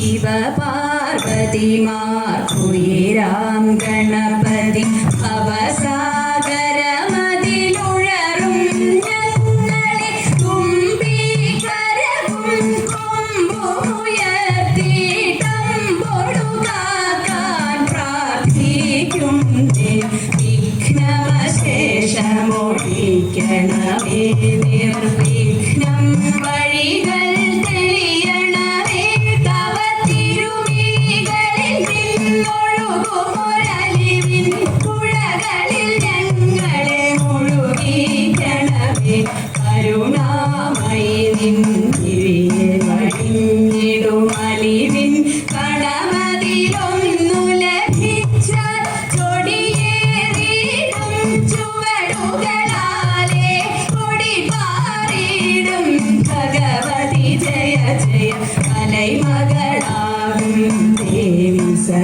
சிவ பார்வதி மார் Ram Ganapathi அவசா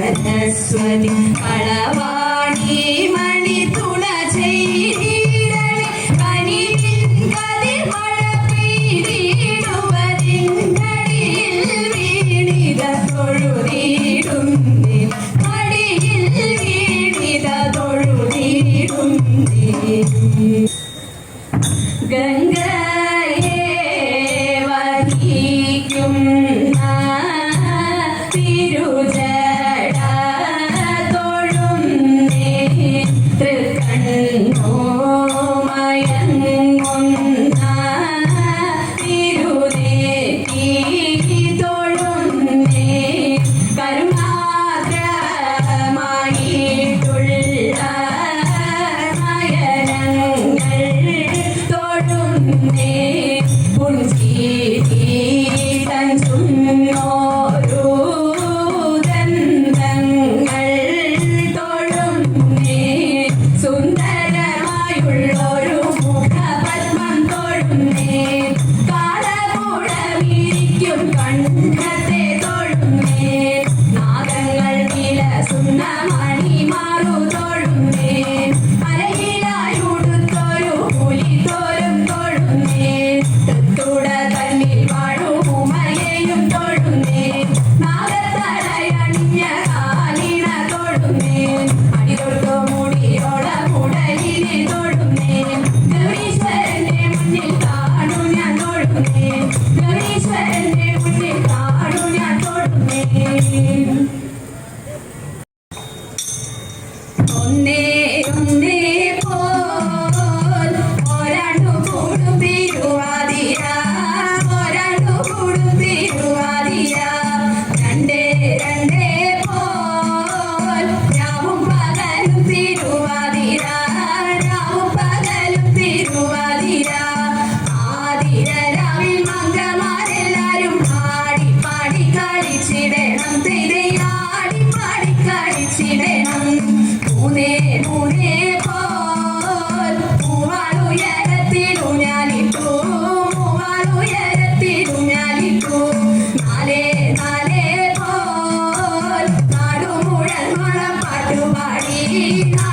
Saraswati കളവാണി Maria.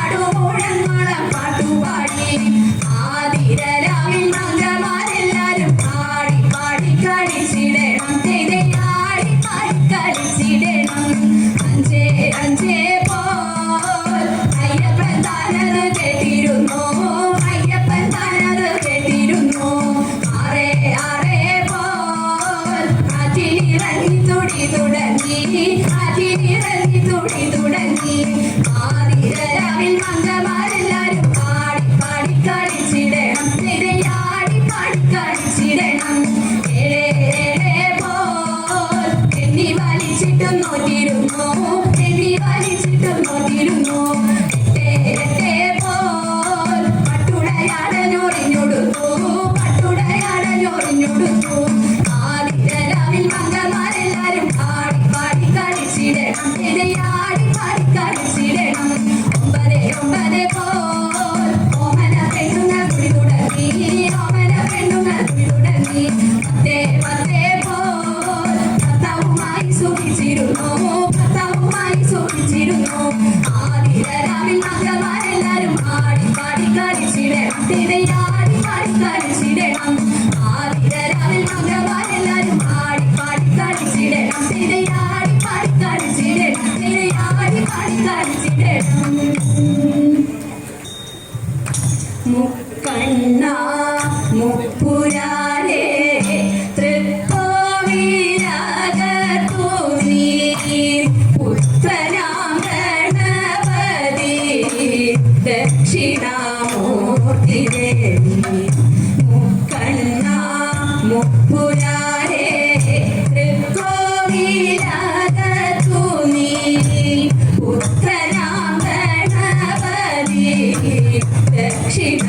മുക്കല്ല മുപ്പുരാ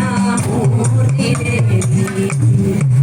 me aburriré de ti.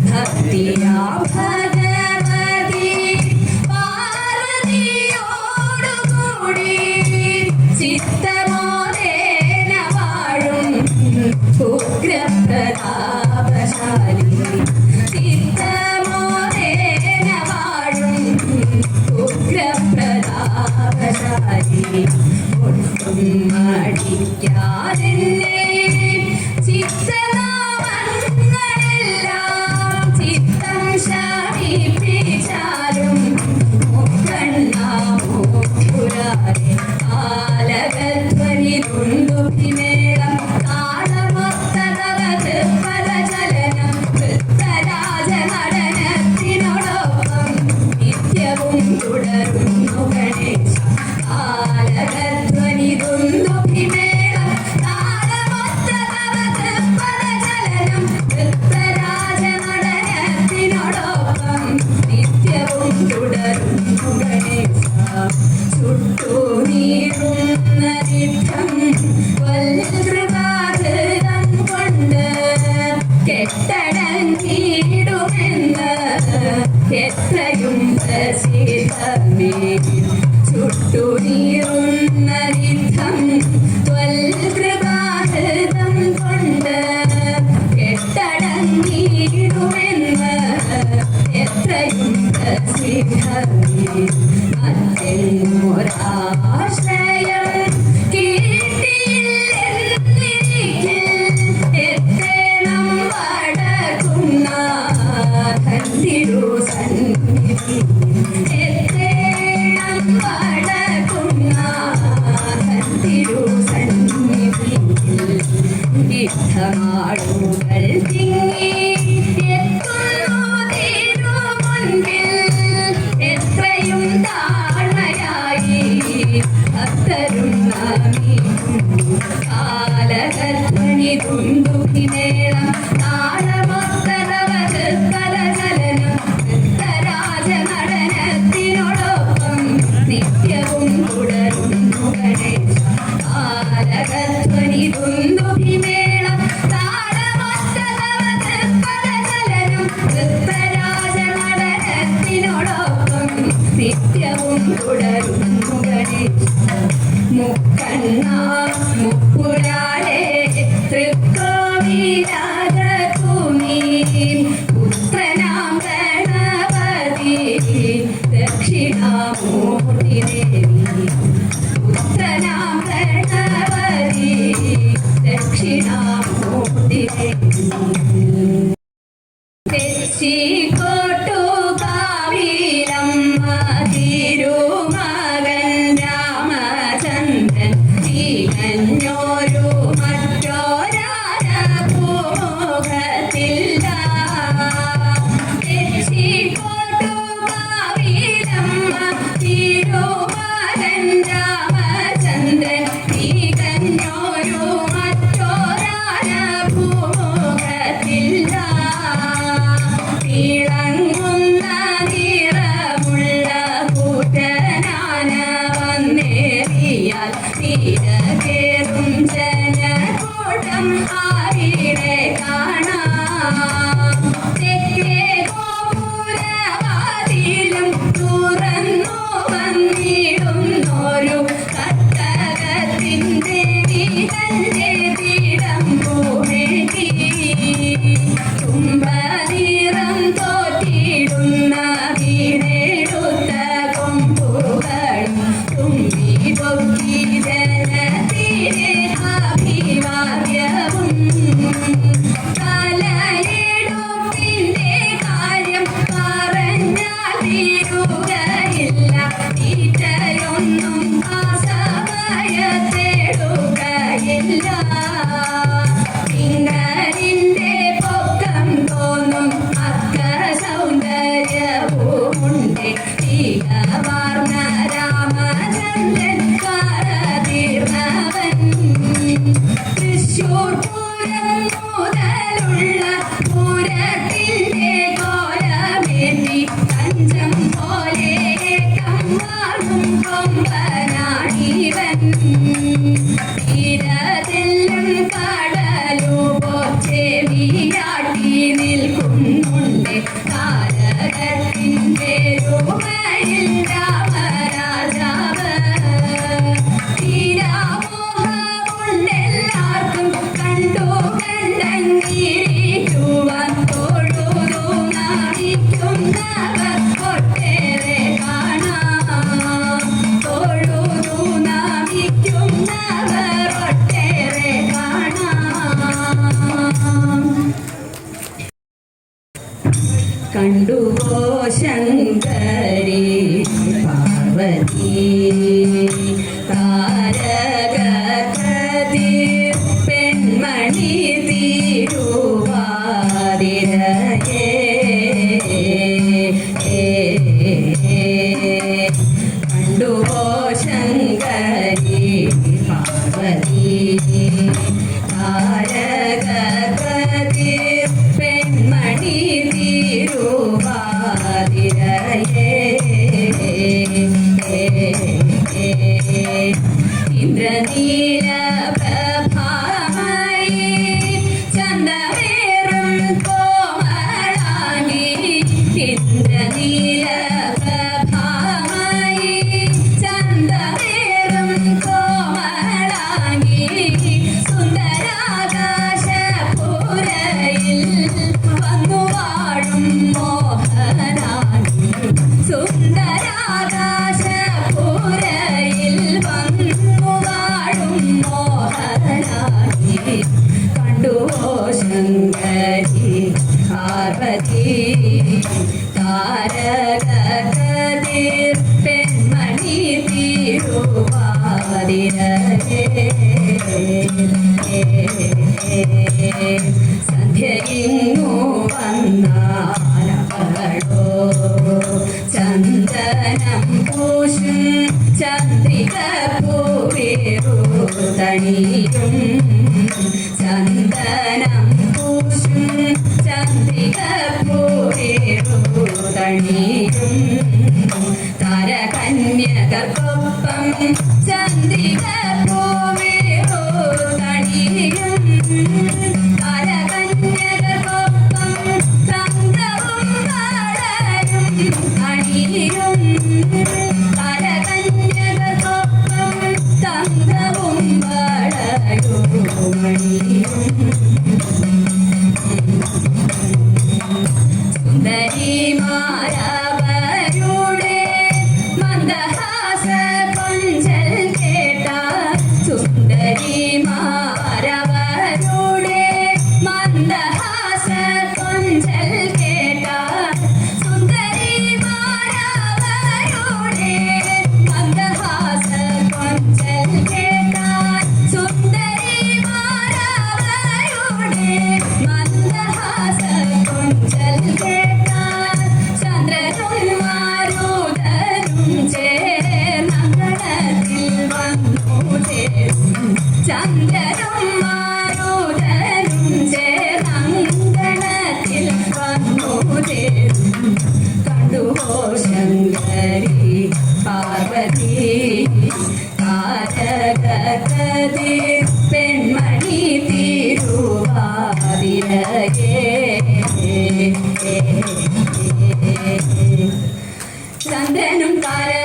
താരകതി இந்த நீல ഭാരതീർ പെൺമണി തിരുവാതിരേ. സന്ധ്യയിന്നു വന്നാലോ ചന്ദനം പൂഷും ചന്ദ്രിക പൂവേറുതണിയും ചന്ദനം പൂഷും ചന്ദ്രിക day. ചന്ദനും പാല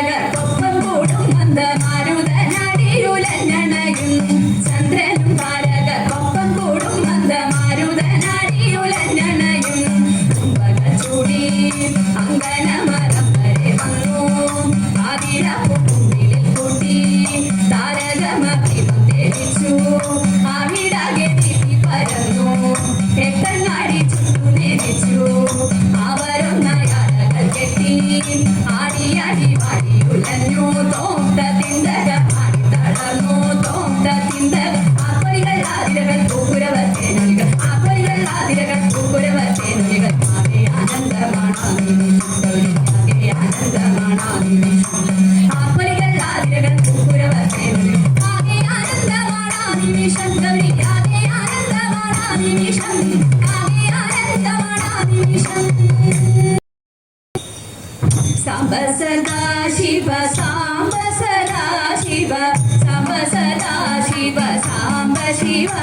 సమ సదా శివ సాంబ సదా శివ సమ సదా శివ సాంబ శివ